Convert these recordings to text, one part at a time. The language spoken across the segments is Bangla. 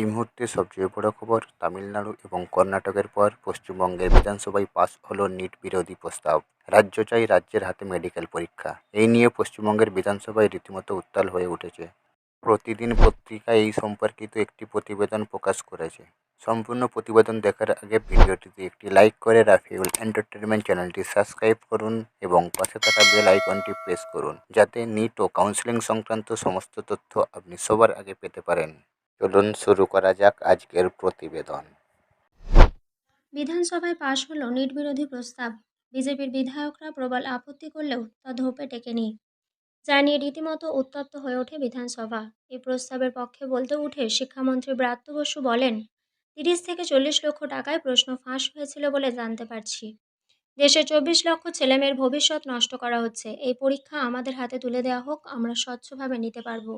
এই মুহূর্তে সবচেয়ে বড় খবর তামিলনাড়ু এবং কর্ণাটকের পর পশ্চিমবঙ্গের বিধানসভায় পাস হলো নিট বিরোধী প্রস্তাব। রাজ্য চাই রাজ্যের হাতে মেডিকেল পরীক্ষা। এই নিয়ে পশ্চিমবঙ্গের বিধানসভায় রীতিমতো উত্তাল হয়ে উঠেছে। প্রতিদিন পত্রিকা এই সম্পর্কিত একটি প্রতিবেদন প্রকাশ করেছে। সম্পূর্ণ প্রতিবেদন দেখার আগে ভিডিওটিতে একটি লাইক করে রাফিউল এন্টারটেনমেন্ট চ্যানেলটি সাবস্ক্রাইব করুন এবং পাশে থাকা বেল আইকনটি প্রেস করুন, যাতে নিট ও কাউন্সেলিং সংক্রান্ত সমস্ত তথ্য আপনি সবার আগে পেতে পারেন। চলুন শুরু করা যাক আজকের প্রতিবেদন। বিধানসভায় পাশ হলো নিট বিরোধী প্রস্তাব। বিজেপির বিধায়করা প্রবল আপত্তি করলেও তা ধোপে টেকেনি। যা নিয়ে রীতিমতো উত্তপ্ত হয়ে ওঠে বিধানসভা। এই প্রস্তাবের পক্ষে বলতে উঠে শিক্ষামন্ত্রী ব্রাত্য বসু বলেন, তিরিশ থেকে চল্লিশ লক্ষ টাকায় প্রশ্ন ফাঁস হয়েছিল বলে জানতে পারছি। দেশে চব্বিশ লক্ষ ছেলেমেয়ের ভবিষ্যৎ নষ্ট করা হচ্ছে। এই পরীক্ষা আমাদের হাতে তুলে দেওয়া হোক, আমরা স্বচ্ছভাবে নিতে পারব।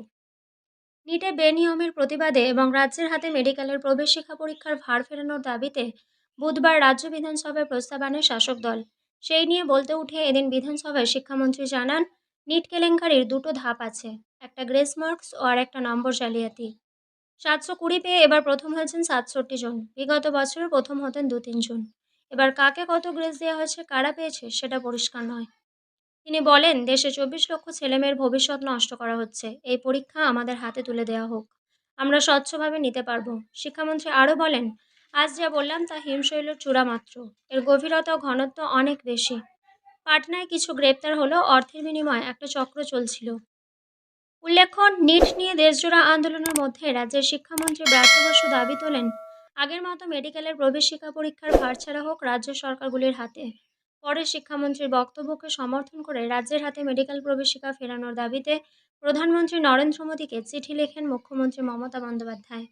নিটে বেনিয়মের প্রতিবাদে এবং রাজ্যের হাতে মেডিকেলের প্রবেশিক্ষা পরীক্ষার ভার ফেরানোর দাবিতে বুধবার রাজ্য বিধানসভায় প্রস্তাব আনে শাসক দল। সেই নিয়ে বলতে উঠে এদিন বিধানসভায় শিক্ষামন্ত্রী জানান নিট কেলেঙ্কারির দুটো ধাপ আছে, একটা গ্রেস মার্কস ও আর একটা নম্বর জালিয়াতি। সাতশো কুড়ি পেয়ে এবার প্রথম হয়েছেন সাতষট্টি জন, বিগত বছরে প্রথম হতেন দু তিনজন এবার কাকে কত গ্রেস দেওয়া হয়েছে, কারা পেয়েছে, সেটা পরিষ্কার নয়। তিনি বলেন, দেশে চব্বিশ লক্ষ ছেলেমেয়ের ভবিষ্যৎ নষ্ট করা হচ্ছে। এই পরীক্ষা আমাদের হাতে তুলে দেওয়া হোক। আমরা স্বচ্ছভাবে নিতে পারব। শিক্ষামন্ত্রী আরও বলেন, আজ যা বললাম তা হিমশৈলের চূড়া মাত্র। এর গভীরতা ও ঘনত্ব অনেক বেশি। পাটনায় কিছু গ্রেপ্তার হলো অর্থের বিনিময়ে একটা চক্র চলছিল। উল্লেখ্য, নিট নিয়ে দেশজোড়া আন্দোলনের মধ্যে রাজ্যের শিক্ষামন্ত্রী ব্রাত্য বসু দাবি তোলেন, আগের মতো মেডিকেলের প্রবেশিক্ষা পরীক্ষার ভার ছাড়া হোক রাজ্য সরকারগুলির হাতে। পরে শিক্ষামন্ত্রীর বক্তব্যকে সমর্থন করে রাজ্যের হাতে মেডিকেল প্রবেশিকা ফেরানোর দাবিতে প্রধানমন্ত্রী নরেন্দ্র মোদীকে চিঠি লেখেন মুখ্যমন্ত্রী মমতা বন্দ্যোপাধ্যায়।